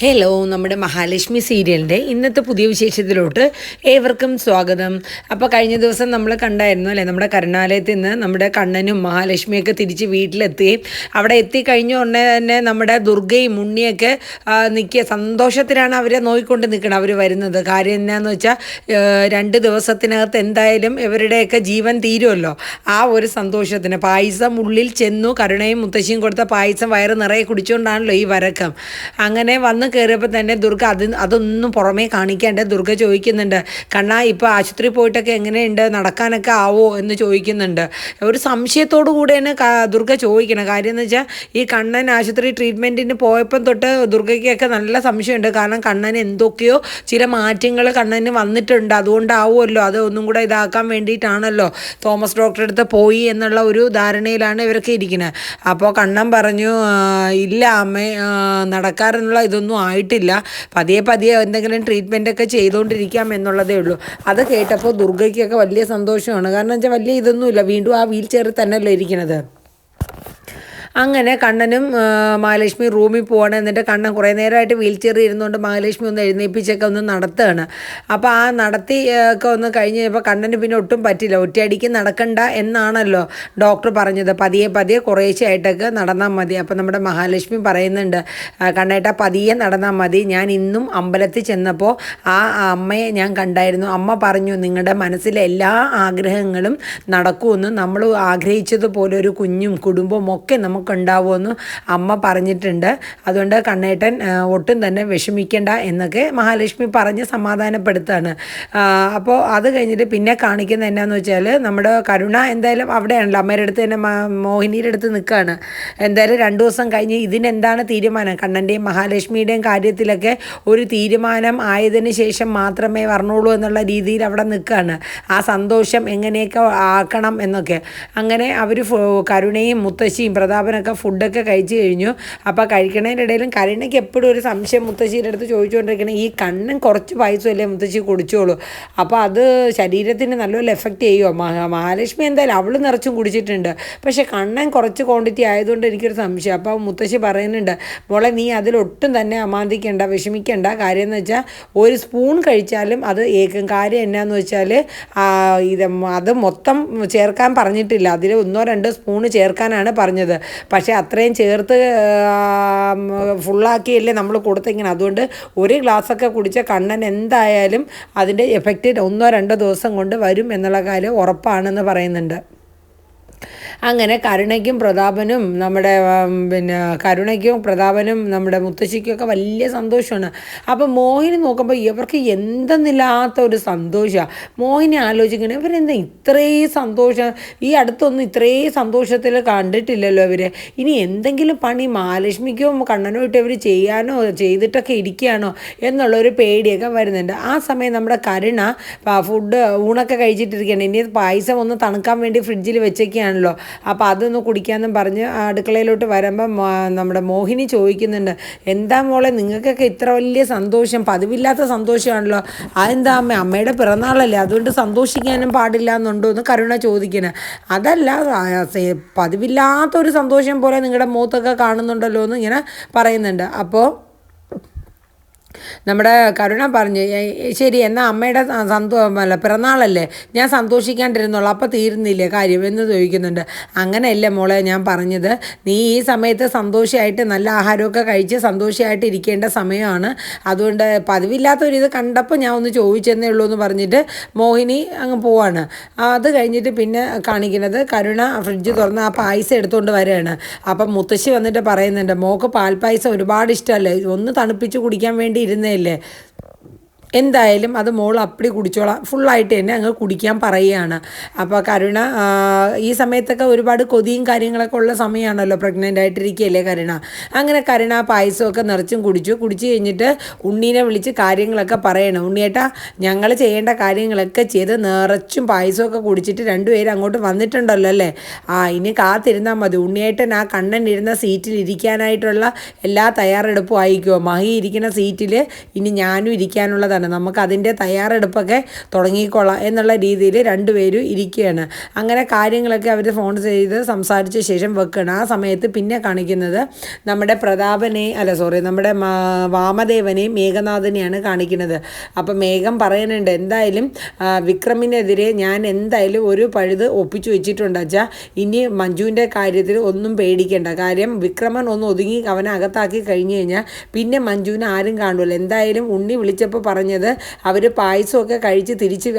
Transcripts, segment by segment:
Hello നമ്മുടെ മഹാലക്ഷ്മി സീരിയലിന്റെ ഇന്നത്തെ പുതിയ വിശേഷത്തിലോട്ട് ഏവർക്കും സ്വാഗതം. അപ്പോൾ കഴിഞ്ഞ ദിവസം നമ്മൾ കണ്ടായിരുന്നു അല്ലേ നമ്മുടെ കരുണാലയത്തിൽ നിന്ന് നമ്മുടെ കണ്ണനും മഹാലക്ഷ്മിയൊക്കെ തിരിച്ച് വീട്ടിലെത്തുകയും അവിടെ എത്തിക്കഴിഞ്ഞ ഉടനെ തന്നെ നമ്മുടെ ദുർഗയും ഉണ്ണിയൊക്കെ നിൽക്കിയ സന്തോഷത്തിലാണ് അവരെ നോയിക്കൊണ്ട് നിൽക്കണം അവർ വരുന്നത്. കാര്യം എന്നാന്ന് വെച്ചാൽ രണ്ട് ദിവസത്തിനകത്ത് എന്തായാലും ഇവരുടെയൊക്കെ ജീവൻ തീരുമല്ലോ ആ ഒരു സന്തോഷത്തിന്. പായസം ഉള്ളിൽ ചെന്നു കരുണയും മുത്തശ്ശിയും കൊടുത്ത പായസം വയറ് നിറയെ കുടിച്ചുകൊണ്ടാണല്ലോ ഈ വരക്കം. അങ്ങനെ വന്ന് കയറിയപ്പോൾ തന്നെ ദുർഗ അത് അതൊന്നും പുറമേ കാണിക്കാണ്ട് ദുർഗ ചോദിക്കുന്നുണ്ട് കണ്ണാ ഇപ്പോൾ ആശുപത്രി പോയിട്ടൊക്കെ എങ്ങനെയുണ്ട്? നടക്കാനൊക്കെ ആവോ? എന്ന് ചോദിക്കുന്നുണ്ട്. ഒരു സംശയത്തോടു കൂടെയാണ് ദുർഗ ചോദിക്കണം കാര്യം എന്ന് വെച്ചാൽ ഈ കണ്ണൻ ആശുപത്രി ട്രീറ്റ്മെന്റിന് പോയപ്പം തൊട്ട് ദുർഗയ്ക്കൊക്കെ നല്ല സംശയമുണ്ട്. കാരണം കണ്ണൻ എന്തൊക്കെയോ ചില മാറ്റങ്ങൾ കണ്ണന് വന്നിട്ടുണ്ട്. അതുകൊണ്ടാവുമല്ലോ അത് ഒന്നും കൂടെ ഇതാക്കാൻ വേണ്ടിയിട്ടാണല്ലോ തോമസ് ഡോക്ടറെ അടുത്ത് പോയി എന്നുള്ള ഒരു ധാരണയിലാണ് ഇവരൊക്കെ ഇരിക്കുന്നത്. അപ്പോൾ കണ്ണൻ പറഞ്ഞു ഇല്ല അമ്മ നടക്കാറെന്നുള്ള ഇതൊന്നും ആയിട്ടില്ല. പതിയെ പതിയെ എന്തെങ്കിലും ട്രീറ്റ്മെന്റ് ഒക്കെ ചെയ്തുകൊണ്ടിരിക്കാം എന്നുള്ളതേ ഉള്ളൂ. അത് കേട്ടപ്പോൾ ദുർഗയ്ക്കൊക്കെ വലിയ സന്തോഷമാണ്. കാരണം വെച്ചാൽ വലിയ ഇതൊന്നുമില്ല. വീണ്ടും ആ വീൽ ചെയറിൽ തന്നെയല്ലേ ഇരിക്കുന്നത് അങ്ങനെ കണ്ണനും മഹാലക്ഷ്മി റൂമിൽ പോവാണ്. എന്നിട്ട് കണ്ണൻ കുറേ നേരമായിട്ട് വീൽ ചെയറിൽ ഇരുന്നുകൊണ്ട് മഹാലക്ഷ്മി ഒന്ന് എഴുന്നേപ്പിച്ചൊക്കെ ഒന്ന് നടത്തുകയാണ് അപ്പോൾ ആ നടത്തി ഒക്കെ ഒന്ന് കഴിഞ്ഞ് കഴിഞ്ഞപ്പോൾ കണ്ണന് പിന്നെ ഒട്ടും പറ്റില്ല. ഒറ്റയടിക്ക് നടക്കണ്ട എന്നാണല്ലോ ഡോക്ടർ പറഞ്ഞത്. പതിയെ പതിയെ കുറേശ്ശായിട്ടൊക്കെ നടന്നാൽ മതി. അപ്പോൾ നമ്മുടെ മഹാലക്ഷ്മി പറയുന്നുണ്ട് കണ്ണേട്ട പതിയെ നടന്നാൽ മതി. ഞാൻ ഇന്നും അമ്പലത്തിൽ ചെന്നപ്പോൾ ആ അമ്മയെ ഞാൻ കണ്ടായിരുന്നു. അമ്മ പറഞ്ഞു നിങ്ങളുടെ മനസ്സിലെ എല്ലാ ആഗ്രഹങ്ങളും നടക്കുമെന്ന് നമ്മൾ ആഗ്രഹിച്ചതുപോലെ ഒരു കുഞ്ഞും കുടുംബവും ഒക്കെ നമുക്ക് ഉണ്ടാവുമെന്ന് അമ്മ പറഞ്ഞിട്ടുണ്ട്. അതുകൊണ്ട് കണ്ണേട്ടൻ ഒട്ടും തന്നെ വിഷമിക്കേണ്ട എന്നൊക്കെ മഹാലക്ഷ്മി പറഞ്ഞ് സമാധാനപ്പെടുത്താണ്. അപ്പോൾ അത് കഴിഞ്ഞിട്ട് പിന്നെ കാണിക്കുന്ന എന്നാന്ന് വെച്ചാൽ നമ്മുടെ കരുണ എന്തായാലും അവിടെയാണല്ലോ. അമ്മയുടെ അടുത്ത് തന്നെ മോഹിനിയുടെ അടുത്ത് നിൽക്കുകയാണ് എന്തായാലും രണ്ട് ദിവസം കഴിഞ്ഞ് ഇതിനെന്താണ് തീരുമാനം? കണ്ണന്റെയും മഹാലക്ഷ്മിയുടെയും കാര്യത്തിലൊക്കെ ഒരു തീരുമാനം ആയതിനു ശേഷം മാത്രമേ വരണുള്ളൂ എന്നുള്ള രീതിയിൽ അവിടെ നിൽക്കുകയാണ് ആ സന്തോഷം എങ്ങനെയൊക്കെ ആക്കണം എന്നൊക്കെ. അങ്ങനെ അവർ കരുണയും മുത്തശ്ശിയും പ്രതാപനും അവനൊക്കെ ഫുഡൊക്കെ കഴിച്ച് കഴിഞ്ഞു. അപ്പോൾ കഴിക്കണതിന്റെ ഇടയിലും കരുണയ്ക്ക് എപ്പോഴും ഒരു സംശയം മുത്തശ്ശിയുടെ അടുത്ത് ചോദിച്ചുകൊണ്ടിരിക്കണം ഈ കണ്ണും കുറച്ച് പായസമല്ലേ മുത്തശ്ശി കുടിച്ചോളൂ? അപ്പോൾ അത് ശരീരത്തിന് നല്ലപോലെ എഫക്റ്റ് ചെയ്യുമോ മഹാലക്ഷ്മി എന്തായാലും അവൾ നിറച്ചും കുടിച്ചിട്ടുണ്ട്. പക്ഷേ കണ്ണൻ കുറച്ച് ക്വാണ്ടിറ്റി ആയതുകൊണ്ട് എനിക്കൊരു സംശയം. അപ്പോൾ മുത്തശ്ശി പറയുന്നുണ്ട് മോളെ നീ അതിലൊട്ടും തന്നെ അമാന്തിക്കേണ്ട വിഷമിക്കേണ്ട. കാര്യം എന്ന് വെച്ചാൽ ഒരു സ്പൂൺ കഴിച്ചാലും അത് ഏകം കാര്യം എന്നാന്ന് വെച്ചാൽ ഇത് അത് മൊത്തം ചേർക്കാൻ പറഞ്ഞിട്ടില്ല. അതിൽ ഒന്നോ രണ്ടോ സ്പൂണ് ചേർക്കാനാണ് പറഞ്ഞത്. പക്ഷേ അത്രയും ചേർത്ത് ഫുള്ളാക്കിയല്ലേ നമ്മൾ കൊടുത്തിങ്ങനെ. അതുകൊണ്ട് ഒരു ഗ്ലാസ്സൊക്കെ കുടിച്ച കണ്ണൻ എന്തായാലും അതിന്റെ എഫക്റ്റ് ഒന്നോ രണ്ടോ ദിവസം കൊണ്ട് വരും എന്നുള്ള കാര്യം ഉറപ്പാണെന്ന് പറയുന്നുണ്ട്. അങ്ങനെ കരുണയ്ക്കും പ്രതാപനും നമ്മുടെ പിന്നെ കരുണയ്ക്കും പ്രതാപനും നമ്മുടെ മുത്തശ്ശിക്കൊക്കെ വലിയ സന്തോഷമാണ്. അപ്പോൾ മോഹിനി നോക്കുമ്പോൾ ഇവർക്ക് എന്തെന്നില്ലാത്ത ഒരു സന്തോഷമാണ് മോഹിനി ആലോചിക്കണേ ഇവരെന്താ ഇത്രയും സന്തോഷം ഈ അടുത്തൊന്നും ഇത്രയും സന്തോഷത്തിൽ കണ്ടിട്ടില്ലല്ലോ ഇവർ ഇനി എന്തെങ്കിലും പണി മഹാലക്ഷ്മിക്കോ കണ്ണനോ ഇട്ട് ഇവർ ചെയ്യാനോ ചെയ്തിട്ടൊക്കെ ഇരിക്കുകയാണോ എന്നുള്ളൊരു പേടിയൊക്കെ വരുന്നുണ്ട്. ആ സമയം നമ്മുടെ കരുണ ഫുഡ് ഊണൊക്കെ കഴിച്ചിട്ടിരിക്കുകയാണ്. ഇനി പായസം ഒന്ന് തണുക്കാൻ വേണ്ടി ഫ്രിഡ്ജിൽ വെച്ചൊക്കെയാണല്ലോ അപ്പോൾ അതൊന്ന് കുടിക്കാമെന്നും പറഞ്ഞ് അടുക്കളയിലോട്ട് വരുമ്പം നമ്മുടെ മോഹിനി ചോദിക്കുന്നുണ്ട് എന്താ മോളെ നിങ്ങൾക്കൊക്കെ ഇത്ര വലിയ സന്തോഷം പതിവില്ലാത്ത സന്തോഷമാണല്ലോ. അതെന്താ അമ്മ അമ്മയുടെ പിറന്നാളല്ലേ അതുകൊണ്ട് സന്തോഷിക്കാനും പാടില്ല എന്നുണ്ടോ എന്ന് കരുണ ചോദിക്കണേ അതല്ല പതിവില്ലാത്തൊരു സന്തോഷം പോലെ നിങ്ങളുടെ മുഖത്തൊക്കെ കാണുന്നുണ്ടല്ലോ എന്ന് ഇങ്ങനെ പറയുന്നുണ്ട്. അപ്പോൾ നമ്മുടെ കരുണ പറഞ്ഞു ശരി എന്നാൽ അമ്മയുടെ സന്തോ അല്ല പിറന്നാളല്ലേ? ഞാൻ സന്തോഷിക്കാണ്ടിരുന്നുള്ളൂ അപ്പോൾ തീരുന്നില്ലേ കാര്യം? എന്ന് ചോദിക്കുന്നുണ്ട്. അങ്ങനെയല്ലേ മോളെ ഞാൻ പറഞ്ഞത്. നീ ഈ സമയത്ത് സന്തോഷമായിട്ട് നല്ല ആഹാരമൊക്കെ കഴിച്ച് സന്തോഷമായിട്ട് ഇരിക്കേണ്ട സമയമാണ്. അതുകൊണ്ട് പതിവില്ലാത്തൊരിത് കണ്ടപ്പോൾ ഞാൻ ഒന്ന് ചോദിച്ചെന്നേ ഉള്ളൂ എന്ന് പറഞ്ഞിട്ട് മോഹിനി അങ്ങ് പോവാണ്. അത് കഴിഞ്ഞിട്ട് പിന്നെ കാണിക്കുന്നത് കരുണ ഫ്രിഡ്ജ് തുറന്ന് ആ പായസം എടുത്തുകൊണ്ട് വരികയാണ് അപ്പം മുത്തശ്ശി വന്നിട്ട് പറയുന്നുണ്ട് മോക്ക് പാൽപ്പായസം ഒരുപാട് ഇഷ്ടമല്ലേ ഒന്ന് തണുപ്പിച്ച് കുടിക്കാൻ വേണ്ടി ഇരുന്നേല്ലേ എന്തായാലും അത് മോൾ അപ്പടി കുടിച്ചോളാം. ഫുള്ളായിട്ട് തന്നെ അങ്ങ് കുടിക്കാൻ പറയുകയാണ്. അപ്പോൾ കരുണ ഈ സമയത്തൊക്കെ ഒരുപാട് കൊതിയും കാര്യങ്ങളൊക്കെ ഉള്ള സമയമാണല്ലോ പ്രഗ്നന്റ് ആയിട്ടിരിക്കുകയല്ലേ കരുണ? അങ്ങനെ കരുണ പായസമൊക്കെ നിറച്ചും കുടിച്ചു. കുടിച്ചു കഴിഞ്ഞിട്ട് ഉണ്ണീനെ വിളിച്ച് കാര്യങ്ങളൊക്കെ പറയണം. ഉണ്ണിയേട്ടാ ഞങ്ങൾ ചെയ്യേണ്ട കാര്യങ്ങളൊക്കെ ചെയ്ത് നിറച്ചും പായസമൊക്കെ കുടിച്ചിട്ട് രണ്ടുപേരും അങ്ങോട്ട് വന്നിട്ടുണ്ടല്ലോ അല്ലേ? ആ ഇനി കാത്തിരുന്നാൽ മതി. ഉണ്ണിയേട്ടൻ ആ കണ്ണൻ ഇരുന്ന സീറ്റിൽ ഇരിക്കാനായിട്ടുള്ള എല്ലാ തയ്യാറെടുപ്പും ആയിക്കോ മഹി ഇരിക്കുന്ന സീറ്റിൽ ഇനി ഞാനും ഇരിക്കാനുള്ളത് നല്ലതാണ് നമുക്ക് അതിന്റെ തയ്യാറെടുപ്പൊക്കെ തുടങ്ങിക്കൊള്ളാം എന്നുള്ള രീതിയിൽ രണ്ടുപേരും ഇരിക്കുകയാണ്. അങ്ങനെ കാര്യങ്ങളൊക്കെ അവർ ഫോൺ ചെയ്ത് സംസാരിച്ച ശേഷം വെക്കണം. ആ സമയത്ത് പിന്നെ കാണിക്കുന്നത് നമ്മുടെ പ്രതാപനെ അല്ല സോറി നമ്മുടെ വാമദേവനെയും മേഘനാഥനെയാണ് കാണിക്കുന്നത്. അപ്പം മേഘം പറയുന്നുണ്ട് എന്തായാലും വിക്രമിനെതിരെ ഞാൻ എന്തായാലും ഒരു പഴുത് ഒപ്പിച്ചു വെച്ചിട്ടുണ്ട് അച്ഛാ. ഇനി മഞ്ജുവിന്റെ കാര്യത്തിൽ ഒന്നും പേടിക്കേണ്ട. കാര്യം വിക്രമൻ ഒന്ന് ഒതുങ്ങി അവനെ അകത്താക്കി കഴിഞ്ഞു കഴിഞ്ഞാൽ പിന്നെ മഞ്ജുവിനെ ആരും കാണുമല്ലോ എന്തായാലും ഉണ്ണി വിളിച്ചപ്പോൾ പറഞ്ഞത്. അവർ പായസമൊക്കെ കഴിച്ച് തിരിച്ച്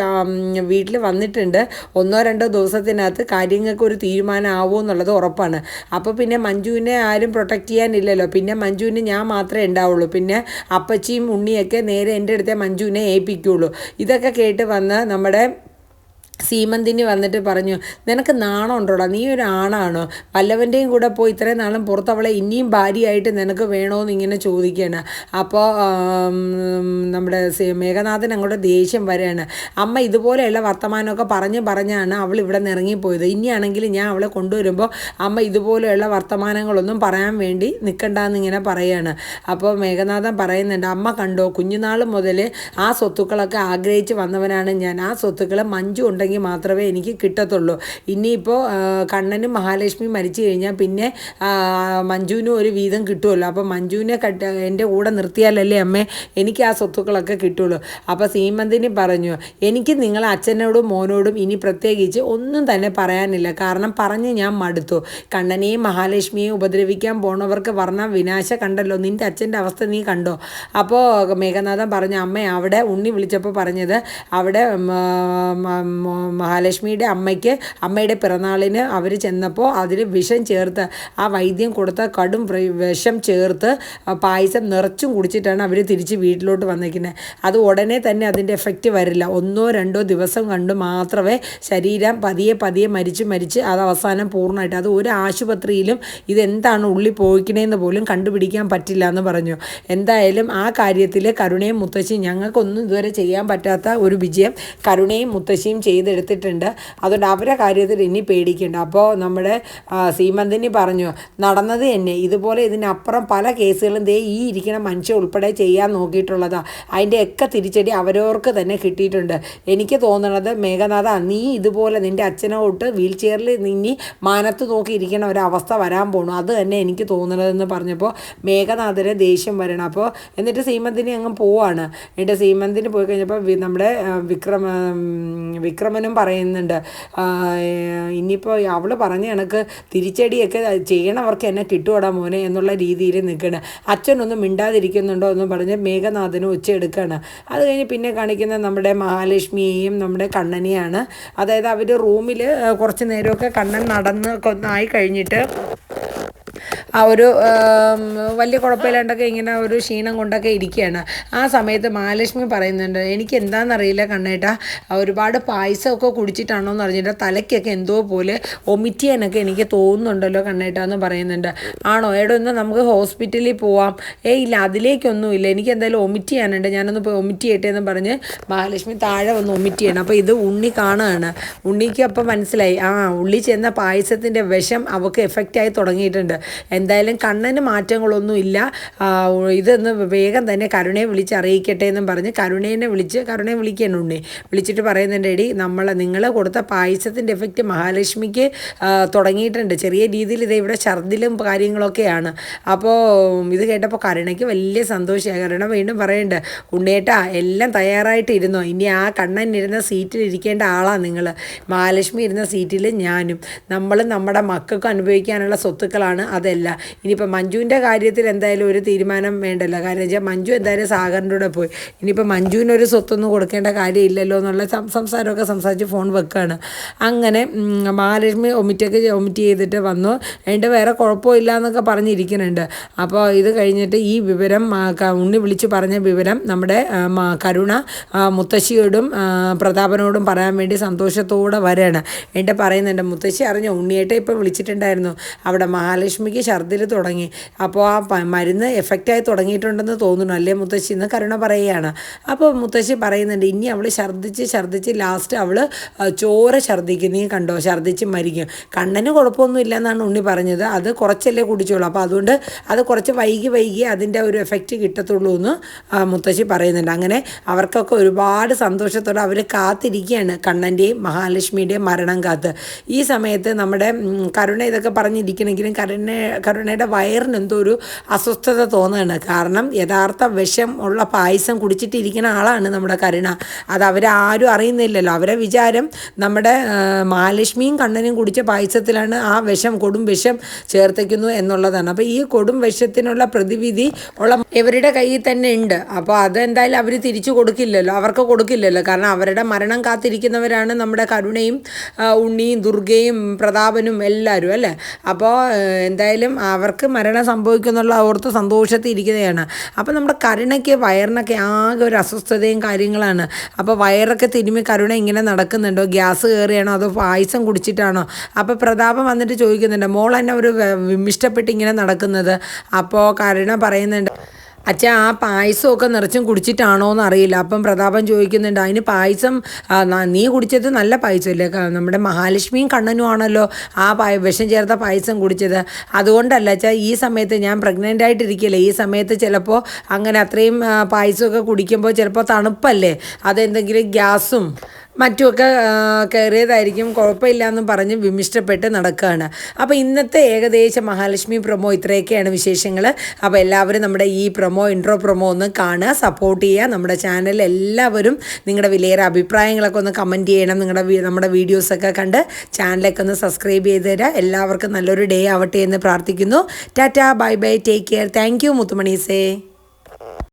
വീട്ടിൽ വന്നിട്ടുണ്ട്. ഒന്നോ രണ്ടോ ദിവസത്തിനകത്ത് കാര്യങ്ങൾക്ക് ഒരു തീരുമാനം ആവുമോ എന്നുള്ളത് ഉറപ്പാണ്. അപ്പോൾ പിന്നെ മഞ്ജുവിനെ ആരും പ്രൊട്ടക്റ്റ് ചെയ്യാനില്ലല്ലോ. പിന്നെ മഞ്ജുവിന് ഞാൻ മാത്രമേ ഉണ്ടാവുള്ളൂ. പിന്നെ അപ്പച്ചിയും ഉണ്ണിയൊക്കെ നേരെ എന്റെ അടുത്തെ മഞ്ജുവിനെ ഏൽപ്പിക്കുള്ളൂ. ഇതൊക്കെ കേട്ട് വന്ന് നമ്മുടെ സീമന്തിനി വന്നിട്ട് പറഞ്ഞു നിനക്ക് നാണം ഉണ്ടോടാ നീ ഒരു ആണാണോ? വല്ലവന്റെയും കൂടെ പോയി ഇത്രയും നാളും പുറത്ത് അവളെ ഇനിയും ഭാര്യയായിട്ട് നിനക്ക് വേണോന്ന് ഇങ്ങനെ ചോദിക്കുകയാണ് അപ്പോൾ നമ്മുടെ മേഘനാഥൻ അങ്ങോട്ട് ദേഷ്യം വരെയാണ് അമ്മ ഇതുപോലെയുള്ള വർത്തമാനമൊക്കെ പറഞ്ഞ് പറഞ്ഞാണ് അവൾ ഇവിടെ നിന്ന് ഇറങ്ങിപ്പോയത് ഇനിയാണെങ്കിൽ ഞാൻ അവളെ കൊണ്ടുവരുമ്പോൾ അമ്മ ഇതുപോലെയുള്ള വർത്തമാനങ്ങളൊന്നും പറയാൻ വേണ്ടി നിൽക്കണ്ടെന്ന് ഇങ്ങനെ പറയുകയാണ് അപ്പോൾ മേഘനാഥൻ പറയുന്നുണ്ട് അമ്മ കണ്ടോ കുഞ്ഞുനാൾ മുതൽ ആ സ്വത്തുക്കളൊക്കെ ആഗ്രഹിച്ച് വന്നവനാണ് ഞാൻ. ആ സ്വത്തുക്കൾ മഞ്ജു ഉണ്ടെങ്കിൽ ഉണ്ടെങ്കിൽ മാത്രമേ എനിക്ക് കിട്ടത്തുള്ളൂ. ഇനിയിപ്പോൾ കണ്ണനും മഹാലക്ഷ്മി മരിച്ചു കഴിഞ്ഞാൽ പിന്നെ മഞ്ജുവിനും ഒരു വീതം കിട്ടുമല്ലോ. അപ്പോൾ മഞ്ജുവിനെ കട്ട എന്റെ കൂടെ നിർത്തിയാലല്ലേ അമ്മേ എനിക്ക് ആ സ്വത്തുക്കളൊക്കെ കിട്ടുള്ളൂ. അപ്പോൾ സീമന്തിനി പറഞ്ഞു എനിക്ക് നിങ്ങൾ അച്ഛനോടും മോനോടും ഇനി പ്രത്യേകിച്ച് ഒന്നും തന്നെ പറയാനില്ല. കാരണം പറഞ്ഞ് ഞാൻ മടുത്തു. കണ്ണനെയും മഹാലക്ഷ്മിയെയും ഉപദ്രവിക്കാൻ പോണവർക്ക് വർണ വിനാശ കണ്ടല്ലോ. നിന്റെ അച്ഛന്റെ അവസ്ഥ നീ കണ്ടോ? അപ്പോൾ മേഘനാഥൻ പറഞ്ഞു അമ്മ അവിടെ ഉണ്ണി വിളിച്ചപ്പോൾ പറഞ്ഞത് അവിടെ മഹാലക്ഷ്മിയുടെ അമ്മയ്ക്ക് അമ്മയുടെ പിറന്നാളിന് അവർ ചെന്നപ്പോൾ അതിൽ വിഷം ചേർത്ത് ആ വൈദ്യം കൊടുത്ത കടും വിഷം ചേർത്ത് പായസം നിറച്ചും കുടിച്ചിട്ടാണ് അവർ തിരിച്ച് വീട്ടിലോട്ട് വന്നിരിക്കുന്നത് അത് ഉടനെ തന്നെ അതിന്റെ എഫക്റ്റ് വരില്ല. ഒന്നോ രണ്ടോ ദിവസം കണ്ട് മാത്രമേ ശരീരം പതിയെ പതിയെ മരിച്ച് മരിച്ച് അത് അവസാനം പൂർണമായിട്ട്. അത് ഒരു ആശുപത്രിയിലും ഇതെന്താണ് ഉള്ളിൽ പോയിക്കണേന്ന് പോലും കണ്ടുപിടിക്കാൻ പറ്റില്ല എന്ന് പറഞ്ഞു. എന്തായാലും ആ കാര്യത്തിൽ കരുണയും മുത്തശ്ശിയും ഞങ്ങൾക്കൊന്നും ഇതുവരെ ചെയ്യാൻ പറ്റാത്ത ഒരു വിജയം കരുണയും മുത്തശ്ശിയും ചെയ്തെടുത്തിട്ടുണ്ട്. അതുകൊണ്ട് അവരെ കാര്യത്തിൽ ഇനി പേടിക്കേണ്ട. അപ്പോൾ നമ്മുടെ സീമന്തിനി പറഞ്ഞു നടന്നത് തന്നെ. ഇതുപോലെ ഇതിനപ്പുറം പല കേസുകളും ദേ ഈ ഇരിക്കുന്ന മനുഷ്യ ഉൾപ്പെടെ ചെയ്യാൻ നോക്കിയിട്ടുള്ളതാ. അതിന്റെ ഒക്കെ തിരിച്ചടി അവരവർക്ക് തന്നെ കിട്ടിയിട്ടുണ്ട്. എനിക്ക് തോന്നുന്നത് മേഘനാഥ നീ ഇതുപോലെ നിന്റെ അച്ഛനോട്ട് വീൽ ചെയറിൽ നിന്നി മാനത്ത് നോക്കി ഒരവസ്ഥ വരാൻ പോണു. അത് തന്നെ എനിക്ക് തോന്നുന്നതെന്ന് പറഞ്ഞപ്പോൾ മേഘനാഥന് ദേഷ്യം വരണം. അപ്പോൾ എന്നിട്ട് സീമന്തിനി അങ്ങ് പോവാണ്. എന്നിട്ട് സീമന്തിന് പോയി കഴിഞ്ഞപ്പോൾ നമ്മുടെ വിക്രമ വിക്രമനും പറയുന്നുണ്ട് ഇനിയിപ്പോൾ അവൾ പറഞ്ഞ കണക്ക് തിരിച്ചടിയൊക്കെ ചെയ്യണവർക്ക് എന്നെ കിട്ടുവാടാ മോനെ എന്നുള്ള രീതിയിൽ നിൽക്കണം. അച്ഛനൊന്നും മിണ്ടാതിരിക്കുന്നുണ്ടോ എന്ന് പറഞ്ഞ് മേഘനാഥനും ഉച്ചയെടുക്കുകയാണ് അത് കഴിഞ്ഞ് പിന്നെ കാണിക്കുന്ന നമ്മുടെ മഹാലക്ഷ്മിയെയും നമ്മുടെ കണ്ണനെയാണ്. അതായത് അവർ റൂമിൽ കുറച്ച് നേരമൊക്കെ കണ്ണൻ നടന്ന് ആയി കഴിഞ്ഞിട്ട് ആ ഒരു വലിയ കുഴപ്പമില്ലാണ്ടൊക്കെ ഇങ്ങനെ ഒരു ക്ഷീണം കൊണ്ടൊക്കെ ഇരിക്കുകയാണ്. ആ സമയത്ത് മഹാലക്ഷ്മി പറയുന്നുണ്ട് എനിക്ക് എന്താണെന്നറിയില്ല കണ്ണേട്ടാ. ഒരുപാട് പായസമൊക്കെ കുടിച്ചിട്ടാണോ എന്ന് അറിഞ്ഞിട്ട് തലയ്ക്കൊക്കെ എന്തോ പോലെ ഒമിറ്റ് ചെയ്യാനൊക്കെ എനിക്ക് തോന്നുന്നുണ്ടല്ലോ കണ്ണേട്ടാ എന്ന് പറയുന്നുണ്ട്. ആണോ? എടോ ഇന്ന് നമുക്ക് ഹോസ്പിറ്റലിൽ പോവാം. ഏയ് ഇല്ല അതിലേക്കൊന്നും ഇല്ല എനിക്ക് എന്തായാലും ഒമിറ്റ് ചെയ്യാനുണ്ട്. ഞാനൊന്ന് പോയി ഒമിറ്റ് ചെയ്യട്ടെ എന്ന് പറഞ്ഞ് മഹാലക്ഷ്മി താഴെ വന്ന് ഒമിറ്റ് ചെയ്യണം. അപ്പോൾ ഇത് ഉണ്ണി കാണുകയാണ്. ഉണ്ണിക്ക് അപ്പോൾ മനസ്സിലായി. ആ ഉള്ളി ചെന്ന പായസത്തിന്റെ വിഷം അവൾക്ക് എഫക്റ്റായി തുടങ്ങിയിട്ടുണ്ട്. എന്തായാലും കണ്ണന് മാറ്റങ്ങളൊന്നുമില്ല ഇതൊന്ന് വേഗം തന്നെ കരുണയെ വിളിച്ച് അറിയിക്കട്ടെ എന്നും പറഞ്ഞ് കരുണേനെ വിളിച്ച് കരുണയെ വിളിക്കുന്നുണ്ട് വിളിച്ചിട്ട് പറയുന്നുണ്ട് എടി നമ്മൾ നിങ്ങൾ കൊടുത്ത പായസത്തിന്റെ എഫക്റ്റ് മഹാലക്ഷ്മിക്ക് തുടങ്ങിയിട്ടുണ്ട്. ചെറിയ രീതിയിൽ ഇത് ഇവിടെ ഛർദിലും കാര്യങ്ങളൊക്കെയാണ്. അപ്പോൾ ഇത് കേട്ടപ്പോൾ കരുണയ്ക്ക് വലിയ സന്തോഷമായി. കരുണ വീണ്ടും പറയുന്നുണ്ട് ഉണ്ണേട്ടാ എല്ലാം തയ്യാറായിട്ടിരുന്നോ? ഇനി ആ കണ്ണൻ ഇരുന്ന സീറ്റിൽ ഇരിക്കേണ്ട ആളാണ് നിങ്ങൾ മഹാലക്ഷ്മി ഇരുന്ന സീറ്റിൽ ഞാനും. നമ്മൾ നമ്മുടെ മക്കൾക്ക് അനുഭവിക്കാനുള്ള സ്വത്തുക്കളാണ്. അതെല്ലാം ഇനിയിപ്പോൾ മഞ്ജുവിന്റെ കാര്യത്തിൽ എന്തായാലും ഒരു തീരുമാനം വേണ്ടല്ലോ. കാരണം വെച്ചാൽ മഞ്ജു എന്തായാലും സാഗറിന്റെ കൂടെ പോയി. ഇനിയിപ്പോൾ മഞ്ജുവിനൊരു സ്വത്തൊന്നും കൊടുക്കേണ്ട കാര്യമില്ലല്ലോ എന്നുള്ള സംസാരമൊക്കെ സംസാരിച്ച് ഫോൺ വെക്കുകയാണ് അങ്ങനെ മഹാലക്ഷ്മി ഒമിറ്റൊക്കെ ഒമിറ്റ് ചെയ്തിട്ട് വന്നു. എന്റെ വേറെ കുഴപ്പമില്ല എന്നൊക്കെ പറഞ്ഞിരിക്കുന്നുണ്ട്. അപ്പോൾ ഇത് കഴിഞ്ഞിട്ട് ഈ വിവരം ഉണ്ണി വിളിച്ച് പറഞ്ഞ വിവരം നമ്മുടെ കരുണ മുത്തശ്ശിയോടും പ്രതാപനോടും പറയാൻ വേണ്ടി സന്തോഷത്തോടെ വരികയാണ് എന്റെ പറയുന്നുണ്ട് മുത്തശ്ശി അറിഞ്ഞ? ഉണ്ണിയേട്ടെ ഇപ്പോൾ വിളിച്ചിട്ടുണ്ടായിരുന്നു. അവിടെ മഹാലക്ഷ്മി മഹാലക്ഷ്മിക്ക് ഛർദിൽ തുടങ്ങി. അപ്പോൾ ആ മരുന്ന് എഫക്റ്റായി തുടങ്ങിയിട്ടുണ്ടെന്ന് തോന്നുന്നു. അല്ലേ മുത്തശ്ശി? എന്ന് കരുണ പറയുകയാണ്. അപ്പോൾ മുത്തശ്ശി പറയുന്നുണ്ട് ഇനി അവൾ ഛർദ്ദിച്ച് ഛർദ്ദിച്ച് ലാസ്റ്റ് അവൾ ചോര ഛർദ്ദിക്കും നീ കണ്ടോ? ഛർദ്ദിച്ച് മരിക്കും. കണ്ണന് കുഴപ്പമൊന്നും ഇല്ല എന്നാണ് ഉണ്ണി പറഞ്ഞത്. അത് കുറച്ചല്ലേ കുടിച്ചോളൂ. അപ്പോൾ അതുകൊണ്ട് അത് കുറച്ച് വൈകി വൈകി അതിന്റെ ഒരു എഫക്റ്റ് കിട്ടത്തുള്ളൂ എന്ന് മുത്തശ്ശി പറയുന്നുണ്ട്. അങ്ങനെ അവർക്കൊക്കെ ഒരുപാട് സന്തോഷത്തോടെ അവർ കാത്തിരിക്കുകയാണ്. കണ്ണന്റെയും മഹാലക്ഷ്മിയുടെയും മരണം കാത്ത്. ഈ സമയത്ത് നമ്മുടെ കരുണ ഇതൊക്കെ പറഞ്ഞിരിക്കണമെങ്കിലും കരുണ കരുണയുടെ വയറിന് എന്തോ ഒരു അസ്വസ്ഥത തോന്നുകയാണ്. കാരണം യഥാർത്ഥ വിഷം ഉള്ള പായസം കുടിച്ചിട്ടിരിക്കുന്ന ആളാണ് നമ്മുടെ കരുണ. അത് അവരാരും അറിയുന്നില്ലല്ലോ. അവരെ വിചാരം നമ്മുടെ മഹാലക്ഷ്മിയും കണ്ണനും കുടിച്ച പായസത്തിലാണ് ആ വിഷം കൊടും വിഷം ചേർത്തിക്കുന്നു എന്നുള്ളതാണ്. അപ്പോൾ ഈ കൊടും വിഷത്തിനുള്ള പ്രതിവിധി ഉള്ള ഇവരുടെ കയ്യിൽ തന്നെ ഉണ്ട്. അപ്പോൾ അതെന്തായാലും അവർ തിരിച്ചു കൊടുക്കില്ലല്ലോ. അവർക്ക് കൊടുക്കില്ലല്ലോ. കാരണം അവരുടെ മരണം കാത്തിരിക്കുന്നവരാണ് നമ്മുടെ കരുണയും ഉണ്ണിയും ദുർഗയും പ്രതാപനും എല്ലാവരും അല്ലേ? അപ്പോൾ എന്തായാലും അവർക്ക് മരണം സംഭവിക്കുന്നുള്ള ഓർത്ത് സന്തോഷത്തിൽ ഇരിക്കുകയാണ് അപ്പോൾ നമ്മുടെ കരുണയ്ക്ക് വയറിനൊക്കെ ആകെ ഒരു അസ്വസ്ഥതയും കാര്യങ്ങളാണ്. അപ്പോൾ വയറൊക്കെ തിരുമ്മി കരുണ ഇങ്ങനെ നടക്കുന്നുണ്ടോ? ഗ്യാസ് കയറിയാണോ? അതോ പായസം കുടിച്ചിട്ടാണോ? അപ്പോൾ പ്രതാപം വന്നിട്ട് ചോദിക്കുന്നുണ്ട് മോൾ എന്നെ ഒരു വിമിഷ്ടപ്പെട്ട് ഇങ്ങനെ നടക്കുന്നത്. അപ്പോൾ കരുണ പറയുന്നുണ്ട് അച്ഛാ ആ പായസമൊക്കെ നിറച്ചും കുടിച്ചിട്ടാണോ എന്ന് അറിയില്ല അപ്പം പ്രതാപൻ ചോദിക്കുന്നുണ്ട് അതിന് പായസം നീ കുടിച്ചത് നല്ല പായസമല്ലേ? നമ്മുടെ മഹാലക്ഷ്മിയും കണ്ണനും ആണല്ലോ ആ പായ വിഷം ചേർത്ത പായസം കുടിച്ചത്. അതുകൊണ്ടല്ല അച്ഛാ ഈ സമയത്ത് ഞാൻ പ്രഗ്നന്റ് ആയിട്ടിരിക്കില്ലേ. ഈ സമയത്ത് ചിലപ്പോൾ അങ്ങനെ അത്രയും പായസമൊക്കെ കുടിക്കുമ്പോൾ ചിലപ്പോൾ തണുപ്പല്ലേ? അതെന്തെങ്കിലും ഗ്യാസും മറ്റുമൊക്കെ കയറിയതായിരിക്കും. കുഴപ്പമില്ല എന്നും പറഞ്ഞ് വിമിഷ്ടപ്പെട്ട് നടക്കുകയാണ് അപ്പോൾ ഇന്നത്തെ ഏകദേശം മഹാലക്ഷ്മി പ്രൊമോ ഇത്രയൊക്കെയാണ് വിശേഷങ്ങൾ അപ്പോൾ എല്ലാവരും നമ്മുടെ ഈ പ്രൊമോ ഇൻട്രോ പ്രൊമോ ഒന്ന് കാണുക സപ്പോർട്ട് ചെയ്യുക. നമ്മുടെ ചാനൽ എല്ലാവരും നിങ്ങളുടെ വിലയേറെ അഭിപ്രായങ്ങളൊക്കെ ഒന്ന് കമന്റ് ചെയ്യണം. നിങ്ങളുടെ നമ്മുടെ വീഡിയോസൊക്കെ കണ്ട് ചാനലൊക്കെ ഒന്ന് സബ്സ്ക്രൈബ് ചെയ്ത് തരാം. എല്ലാവർക്കും നല്ലൊരു ഡേ ആവട്ടെ എന്ന് പ്രാർത്ഥിക്കുന്നു. Tata bye bye. Take care. Thank you മുത്തുമണീസേ.